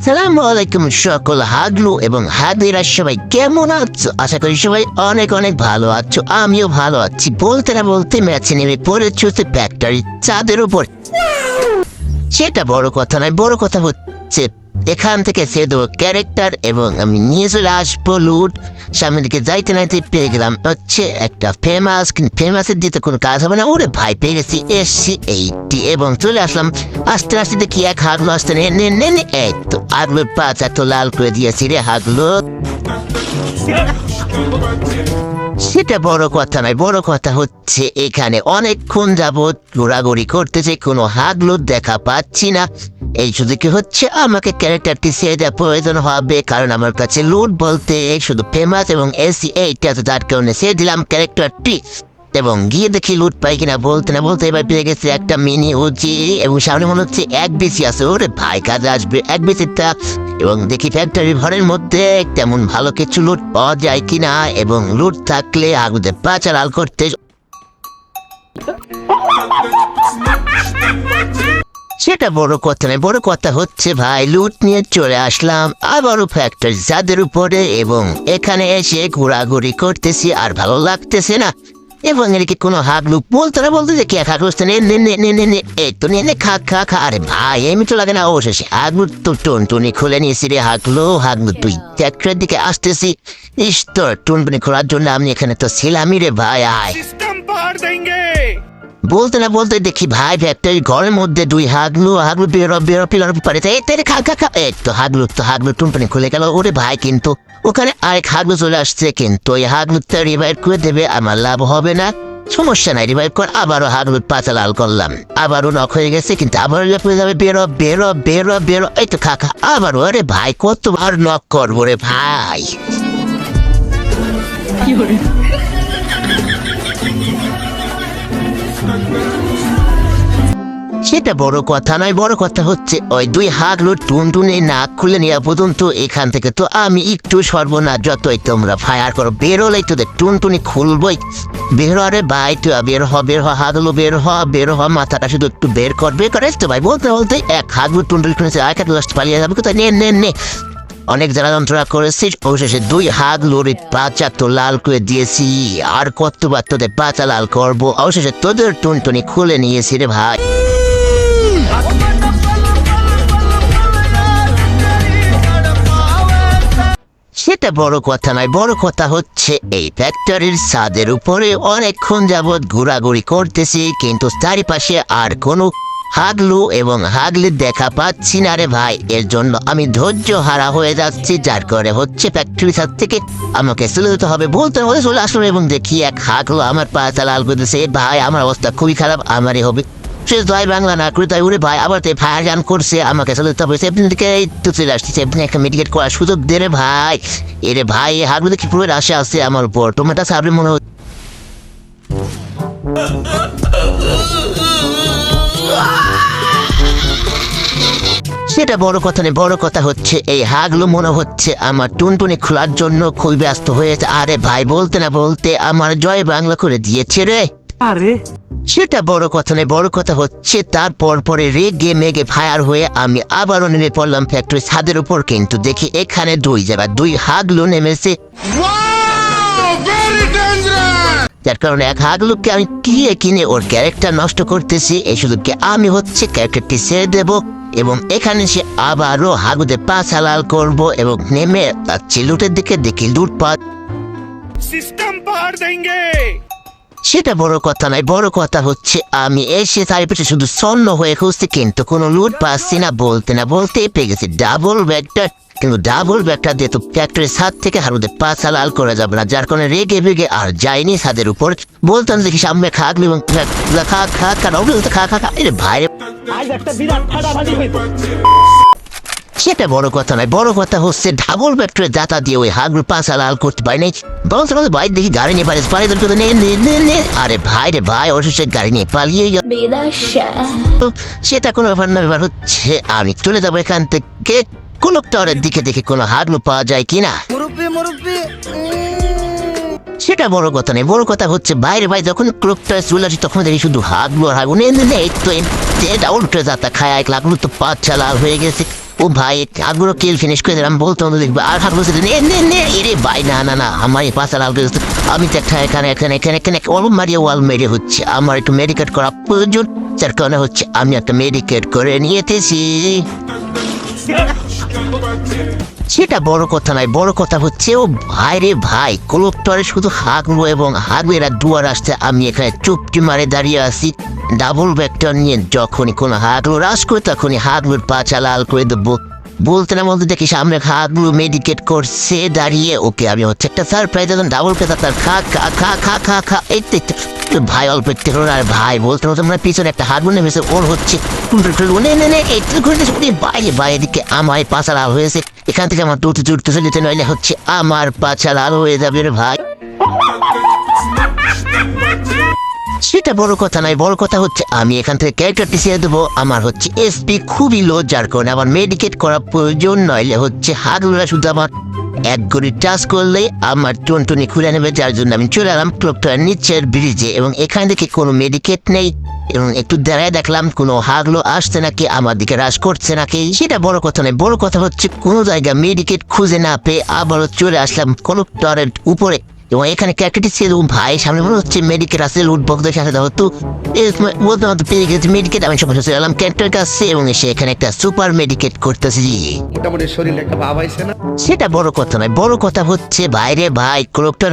আসসালামু আলাইকুম সকল হাগলু এবং হাদিরা সবাই কেমন আছো? আশা করি সবাই অনেক অনেক ভালো আছো, আমিও ভালো আছি। বলতে না বলতে ম্যাচে নেমে পড়েছি হচ্ছে ফ্যাক্টরি চাঁদের উপর। সেটা বড় কথা নয়, বড় কথা হচ্ছে এখান থেকে সে দেবো ক্যারেক্টার এবং আমি নিয়ে চলে আসব লুট সামনের দিকে যাইতে নাইতে পেয়ে গেলাম। হচ্ছে একটা ফেমাস কিন্তু ফেমাসের দিতে কোনো কাজ হবে না। ওরে ভাই, পেয়ে গেছি, এসছি এইটি এবং চলে আসলাম আস্তে আস্তে দেখি এক হাগলো আসতে নে নে নে নে। এই তো আগলোর পাঁচ এত লাল করে দিয়েছি রে হাগলো। সেটা বড় কথা নয়, বড় কথা হচ্ছে এখানে অনেকক্ষণ যাবৎ ঘোরাঘুরি করতেছে কোনো হাগলোর দেখা পাচ্ছি না। এই শুধু কি হচ্ছে, আমাকে ক্যারেক্টারটি সে দেওয়া প্রয়োজন হবে, কারণ আমার কাছে লুট বলতে শুধু ফেমাস এবং এসি এইটা তো তার কারণে সে দিলাম ক্যারেক্টারটি। এবং গিয়ে দেখি লুট পাই কিনা বলতে না বলতে এবার পেয়ে গেছে একটা মিনি উচি এবং সামনে মনে হচ্ছে এক বেশি আছে। ওরে ভাই, কাজে আসবে এক বেশিটা এবং দেখি ফ্যাক্টরি ঘরের মধ্যে তেমন ভালো কিছু লুট পাওয়া যায় কিনা এবং লুট থাকলে আগুতে পাচা লাল করতে সেটা বড় কথা নয়, বড় কথা হচ্ছে ভাই লুট নিয়ে চলে আসলাম আবারও ফ্যাক্টরি যাদের উপরে এবং এখানে এসে ঘোরাঘুরি করতেছি আর ভালো লাগতেছে না। এবং এদিকে কোনো হাগলু বলতারা বলতে যে কে খাগলুস নে নে নে নে নে নে। এ তো নে নে, খা খা খা। আরে ভাই এমনি তো লাগে না অবশেষে হাগলু তো টন টনি খুলে নিয়েছি রে হাগলু হাগলু তুই ট্যাক্টরের দিকে আসতেছি। ইস্তর তোর টুনটুনি খোলার জন্য আমি এখানে তো ছিলামই রে ভাই, আয়। বলতে না বলতে দেখি ভাই ফ্যাক্টরি ঘরের মধ্যে দুই হাগলু হাগলু বেরো বেরো পিলার পারে খা খা এই তো হাগলু তো হাগলু টুম্পানি খুলে গেল। ওরে ভাই কিন্তু, ওখানে আরেক হাগলু চলে আসছে কিন্তু ওই হাগলু তো রিভাইভ করে দেবে, আমার লাভ হবে না। সমস্যা নাই রিভাইভ কর, আবারও হাগলুর পাতা লাল করলাম। আবারও নক হয়ে গেছে কিন্তু আবারও রিভাইভ করে যাবে, বেরো বেরো বেরো বেরো, এই তো খা খা, আবারও, আরে ভাই কতবার নক করব রে ভাই? সেটা বড় কথা নয়, বড় কথা হচ্ছে ওই দুই হাগলো টুনটুনে নাক খুলে নেওয়া পর্যন্ত এখান থেকে তো আমি একটু সর্বনাশ, যতই তোমরা ফায়ার করো, বেরোলেই তোদের টুনটুনি খুলবই। বের হ রে ভাই, তুই বের হ বের হ হাগলো বের হ বের হ, মাথাটা শুধু একটু বের কর, বের করে। তো ভাই, বলতে বলতে এক হাগলো টুনটুনি খুলেছে আর একটা লাস্ট পালিয়ে যাবে কোথায়? নে নে নে। অনেক যারা যন্ত্রণা করেছিস অবশেষে দুই হাত লরির পাচা তো লাল করে দিয়েছি। আর কতবার তোদের পাচা লাল করব? অবশেষে তোদের টুনটুনি খুলে নিয়েছি রে ভাই। সেটা বড় কথা নয়, বড় কথা হচ্ছে এই ফ্যাক্টরির ছাদের উপরে অনেকক্ষণ যাবৎ ঘোরাঘুরি করতেছি, কিন্তু চারিপাশে আর কোনো হাগলু এবং হাগলির দেখা পাচ্ছি না রে ভাই। এর জন্য আমি ধৈর্য হারা হয়ে যাচ্ছি, যার করে হচ্ছে ফ্যাক্টরি ছাদ থেকে আমাকে চলে যেতে হবে। বলতে বলতে চলে আসলো এবং দেখি এক হাগলু আমার পা চালাল করে দিচ্ছে ভাই, আমার অবস্থা খুবই খারাপ, আমারই হবে। সে দয় বাংলা না করে তাই উড়ে ভাই, আবার তাই ফায়ার গান করছে, আমাকে চলে যেতে হবে এই তো চলে আসছে সেদিন একটা মেডিকেট করার সুযোগ দে রে ভাই। এরে ভাই হাগলু দেখি পুরো আশা আছে আমার উপর। তোমারটা সাবরে মনে হচ্ছে সেটা বড় কথা নেই বড় কথা হচ্ছে এই হাগলো মনে হচ্ছে আমার টুনটুনি খোলার জন্য খুবই ব্যস্ত হয়েছে। আরে ভাই বলতে না বলতে আমার জয় বাংলা করে দিয়েছে রে। আরে? সেটা বড় কথা নেই বড় কথা হচ্ছে তারপর পরে রেগে মেগে ফায়ার হয়ে আমি আবারও নেমে পড়লাম ফ্যাক্টরি ছাদের উপর কিন্তু দেখি এখানে দুই জায়গা দুই হাগলো নেমেছে। যার কারণে এক হাগলুককে আমি কিনে কিনে ওর ক্যারেক্টার নষ্ট করতেছি এই সুযোগকে আমি হচ্ছে ক্যারেক্টারটি ছেড়ে দেব। এবং এখানে সে আবারও হাগুতে পা চালাল করব এবং নেমে তার চিলুটের দিকে দেখি লুটপাট। সিস্টেম পার দেঙ্গে। সেটা বড় কথা নয় বড় কথা হচ্ছে আমি এসে তার চারিপাশে শুধু সন্ন হয়ে খুঁজছি কিন্তু কোনো লুট পাচ্ছি না বলতে না বলতে পেয়ে গেছি। ডাবল ব্যাগটা কিন্তু ডাবল ব্যাগটা দিয়ে তো ফ্যাক্টরির ছাদ থেকে হারুদের পাছা লাল করা যাবে না যার কারণে রেগে বেগে আর যায়নি ছাদের উপর। বলতাম দেখি সামনে খাগলি এবং খা খা খা খা খা খা খা এরে ভাই সেটা বড় কথা নয় বড় কথা হচ্ছে ডাবল ব্যাক্টরে দাতা দিয়ে ওই হাগরু পাঁচা লাল করতে পারি নাই। বলতে বলতে ভাই দেখি গাড়ি নিয়ে পারিস পারি তোর নে নে নে নে। আরে ভাই রে ভাই অবশেষে গাড়ি নিয়ে পালিয়ে গেল। সেটা কোনো ব্যাপার না ব্যাপার হচ্ছে আমি চলে যাব এখান থেকে। কোনো দিকে দেখে কোনো হাগলু পাওয়া যায় কিনা? সেটা বড় কথা নেই বড় কথা হচ্ছে বাইরে ভাই যখন ক্লোকটা চলে আসি তখন দেখি শুধু হাগলু আর হাগলু নে নে নে এই তো এটা উল্টে যাতা খায় এক লাগল তো পাঁচ চালা হয়ে গেছে। ও ভাই আগগুলো কিল ফিনিশ করে দিলাম বলতো আমাদের দেখবে আর হাগলো সেটা নে নে নে এরে ভাই না না না আমার এই পাশা লাল গেছে আমি তো একটা এখানে এখানে এখানে এখানে ওয়াল মারিয়ে ওয়াল মেরে হচ্ছে। আমার একটু মেডিকেট করা প্রয়োজন যার কারণে হচ্ছে আমি একটা মেডিকেট করে নিয়েতেছি। সেটা বড় কথা নয়, বড় কথা হচ্ছে, ও ভাই রে ভাই কলকটরে শুধু হাগলো এবং হাগবেরা দুয়ার আসতে আমি এখানে চুপটি মারে দাঁড়িয়ে আছি। ডাবল ব্যাগটা নিয়ে যখনই কোনো হাগলো রাস করে তখনই হাগলোর পা লাল করে দেবো। বলতে না বলতে দেখি সামনে হাগলো মেডিকেট করছে, দাঁড়িয়ে। ওকে, আমি হচ্ছে একটা সারপ্রাইজ এখন ডাবল পেতা তার খা খা খা খা খা খা। এই ভাই, অল্প একটু আর ভাই, বলতে বলতে মানে পিছনে একটা হাগলো নেমেছে ওর হচ্ছে নে নে নে তো ঘুরে বাইরে বাইরে দিকে আমার পাচা লাল হয়েছে। এখান থেকে আমার দুটো জুটতে চলিতে নইলে হচ্ছে আমার পাচা লাল হয়ে যাবে রে ভাই। সেটা বড় কথা নয়, বড় কথা হচ্ছে আমি এখান থেকে ক্যারেক্টারটি ছেড়ে দেবো। আমার হচ্ছে এসপি খুবই লো যার কারণে আমার মেডিকেট করা প্রয়োজন নইলে হচ্ছে হাগলুরা শুধু আমার এক গড়ি টাচ করলেই আমার টুনটুনি খুলে নেবে, যার জন্য আমি চলে এলাম ক্লবটার নিচের ব্রিজে এবং এখান থেকে কোনো মেডিকেট নেই। এবং একটু দাঁড়ায় দেখলাম কোনো হাগলো আসছে নাকি, আমার দিকে হ্রাস করছে নাকি। সেটা বড় কথা নয়, বড় কথা হচ্ছে কোনো জায়গা মেডিকেট খুঁজে না পেয়ে আবারও চলে আসলাম কোনো টরের উপরে। এবং এখানে ক্যারেক্টারটি ছিল ভাই সামনে মনে হচ্ছে মেডিকেট আছে লুটবক্সের সাথে দেওয়া তো বলতে পেয়ে গেছে মেডিকেট আমি চলে এলাম ক্যারেক্টার কাছে এবং এসে এখানে একটা সুপার মেডিকেট করতেছি। মোটামুটি শরীরে একটা ভাব আইছে না? সেটা বড় কথা নয় বড় কথা হচ্ছে বাইরে ভাই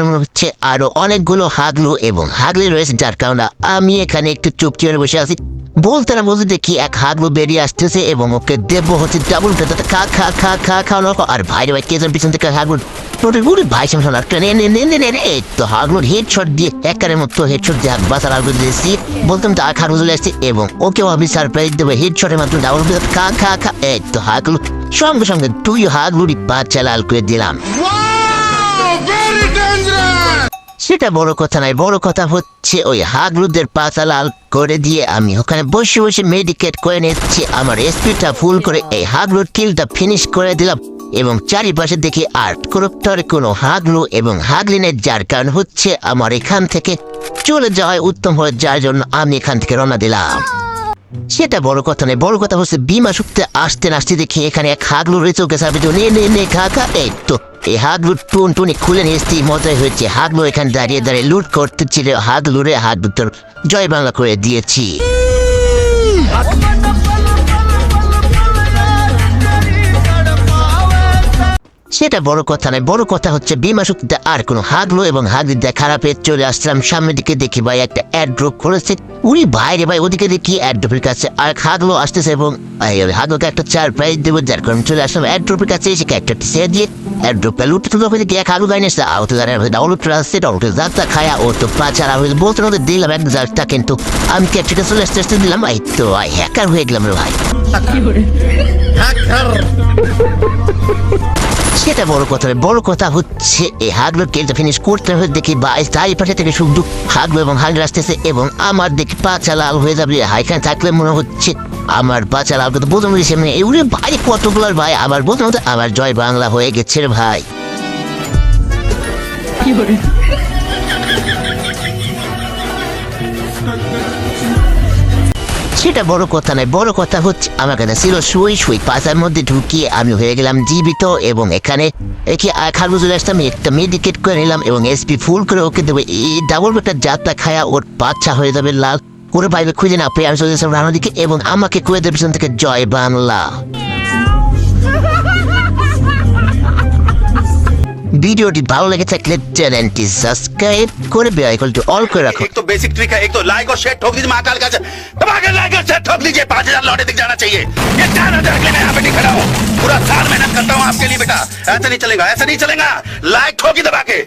মনে হচ্ছে আরও অনেকগুলো হাগলু এবং হাগলি রয়েছে যার কারণে আমি এখানে একটু হয়ে বসে আছি। বলতে না বলতে দেখি এক হাগলু বেরিয়ে আসতেছে এবং ওকে দেবো হচ্ছে ডাবল খা খা খা খা খাওয়ানো আর ভাইরে ভাই কে পিছন থেকে হাগলু শোনা নে এই তো হাগলুর হেডশট দিয়ে একবারের মতো হেডশট দিয়ে বাসার হাগলু দিয়েছি। বলতাম তো আর হাগলু চলে আসছে এবং ওকেও আমি সারপ্রাইজ দেবো হেডশটের মাত্র ডাবল খা খা খা এই তো হাগলু সঙ্গে সঙ্গে তুই হাগলুরি বাচ্চা লাল করে দিলাম। সেটা বড় কথা নয় বড় কথা হচ্ছে ওই হাগলুদের পাতা লাল করে দিয়ে আমি ওখানে বসে বসে মেডিকেট করে নিচ্ছি। আমার স্পিডটা ফুল করে এই হাগলুর কিলটা ফিনিশ করে দিলাম। এবং চারিপাশে দেখি আর্ট করপ্টর কোনো হাগলু এবং হাগলিনের যার কারণ হচ্ছে আমার এখান থেকে চলে যাওয়ায় উত্তম হয়ে, যার জন্য আমি এখান থেকে রওনা দিলাম। সেটা বড় কথা নয়, বড় কথা হচ্ছে বিমা শুকতে আসতে আসতে দেখি এখানে এক হাগলু রয়েছে, ওকে সাবে নে নে নে এই তো, এই হাগলু টুন টুনি খুলে নিয়ে এসছি, মজাই হয়েছে। হাগলু এখানে দাঁড়িয়ে দাঁড়িয়ে লুট করতে ছিল হাগলুরে হাগলু তোর জয় বাংলা করে দিয়েছি। সেটা বড় কথা নয়। বড় কথা হচ্ছে বিমা শক্তিতে আর কোনো হাগলো এবং হাগলি দেখা খারাপে চলে আসলাম। সামনের দিকে দেখি ভাই একটা অ্যাড ড্রপ করেছে। উনি বাইরে ভাই ওদিকে দেখি অ্যাড ড্রপের কাছে আর হাগলো আসতেছে এবং এই হাগলোকে একটা চার প্রাইজ দেবো যার কারণে চলে আসলাম। অ্যাড ড্রপের কাছে এসে ক্যারেক্টারটি ছেড়ে দিয়ে অ্যাড ড্রপটা লুটতে তো দেখি এক হাগলো গাইনে আসছে আউট দাঁড়িয়ে ডাউনলোড আসছে ডাউনলোড যাত্রা খায়া ও তো পাচার আমি বলতে না দিলাম এক যাত্রা কিন্তু আমি ক্যারেক্টারটা চলে আসতে আসতে দিলাম। ভাই তো ভাই হ্যাকার হয়ে গেলাম রে ভাই। সেটা বড় কথা নয়। বড় কথা হচ্ছে, এই হাগলোর কেলটা ফিনিশ করতে হয়ে দেখি বা তাই পাশে থেকে শুধু হাগলো এবং হাগলো আসতেছে এবং আমার দেখি পাচা লাল হয়ে যাবে। হাইখানে থাকলে মনে হচ্ছে আমার পাচা লাল কথা বোধ দিয়েছে মানে এগুলো ভাই, কতগুলোর ভাই? বোঝানো তো আমার জয় বাংলা হয়ে গেছে রে ভাই। সেটা বড় কথা নয়। বড় কথা হচ্ছে, আমার কাছে ছিল সুই সুই পাতার মধ্যে ঢুকিয়ে আমি হয়ে গেলাম জীবিত এবং এখানে একে খারবু চলে আসতাম একটা মেডিকেট করে নিলাম এবং এসপি ফুল করে ওকে দেবো। এই ডাবল একটা যাত্রা খায়া ওর বাচ্চা হয়ে যাবে লাল। করে বাইরে খুঁজে না পেয়ে আমি চলে যাচ্ছিলাম রানাদিকে এবং আমাকে কুয়েদের পিছন থেকে জয় বাংলা। ভিডিওটি ভালো লেগে থাকলে চ্যানেলটি সাবস্ক্রাইব করে বেআইকল টু অল করে রাখো एक तो बेसिक ट्रिक है एक तो लाइक और शेयर ठोक दीजिए महाकाल का दबा के लाइक और शेयर ठोक दीजिए पांच हजार लौटे दिख जाना चाहिए ये ध्यान रखने के लिए मैं यहाँ पे नहीं खड़ा हूँ पूरा साल मेहनत करता हूँ आपके लिए बेटा ऐसा नहीं चलेगा ऐसा नहीं चलेगा लाइक ठोकी दबा के